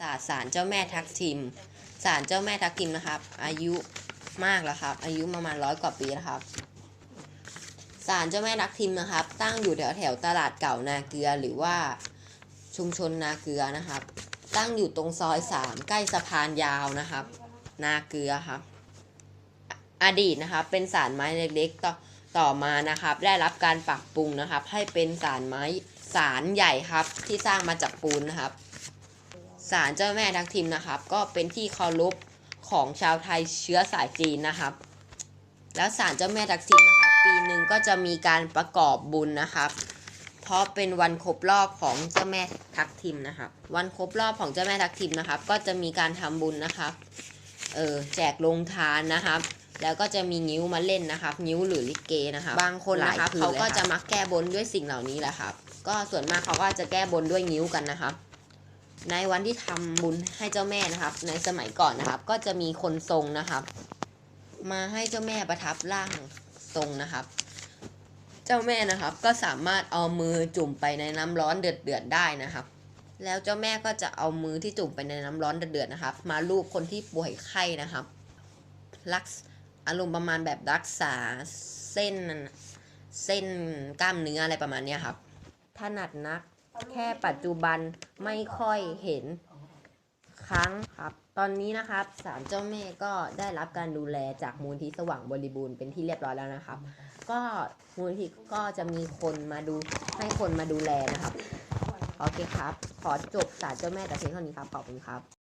ศาสตร์ศาลเจ้าแม่ทักทิมศาลเจ้าแม่ทักทิมนะครับ อายุมากแล้วครับ อายุประมาณร้อยกว่าปีแล้วครับศาลเจ้าแม่ทักทิมนะครับ ตั้งอยู่แถวแถวตลาดเก่านาเกลือหรือว่าชุมชนนาเกลือนะครับ ตั้งอยู่ตรงซอยสามใกล้สะพานยาวนะครับ นาเกลือครับอดีตนะครับเป็นศาลไม้เล็กๆต่อต่อมานะครับ ได้รับการปรับปรุงนะครับ ให้เป็นศาลไม้ศาลใหญ่ครับที่สร้างมาจากปูนนะครับ ศาลเจ้าแม่ทักทิมนะครับ ก็เป็นที่เคารพของชาวไทยเชื้อสายจีนนะครับ แล้วศาลเจ้าแม่ทักทิมนะครับปีหนึ่งก็จะมีการประกอบบุญนะครับ เพราะเป็นวันครบรอบของเจ้าแม่ทักทิมนะครับ วันครบรอบของเจ้าแม่ทักทิมนะครับ ก็จะมีการทำบุญนะครับเออแจกลงทานนะครับแล้วก็จะมีนิ้วมาเล่นนะครับ นิ้วหรือลิเกนะครับบางคนนะครับหลายคืนเขาก็เลยค่ะจะมักแก้บนด้วยสิ่งเหล่านี้แหละครับ ก็ส่วนมากเขาก็จะแก้บนด้วยนิ้วกันนะครับ ในวันที่ทำบุญให้เจ้าแม่นะครับ ในสมัยก่อนนะครับ ก็จะมีคนทรงนะครับ มาให้เจ้าแม่ประทับร่างทรงนะครับ เจ้าแม่นะครับก็สามารถเอามือจุ่มไปในน้ำร้อนเดือดเดือดๆได้นะครับ แล้วเจ้าแม่ก็จะเอามือที่จุ่มไปในน้ำร้อนเดือดๆนะครับ มาลูบคนที่ป่วยไข้นะครับ รักอารมณ์ประมาณแบบรักษาเส้นเส้นกล้ามเนื้ออะไรประมาณนี้ครับถนัดนัก แค่ปัจจุบันไม่ค่อยเห็นครั้งครับ ตอนนี้นะครับศาลเจ้าแม่ก็ได้รับการดูแลจากมูลที่สว่างบริบูรณ์เป็นที่เรียบร้อยแล้วนะครับ ก็มูลที่ก็จะมีคนมาดูให้คนมาดูแลนะครับ โอเคครับ ขอจบศาลเจ้าแม่แต่เพียงเท่านี้ครับ ขอบคุณครับ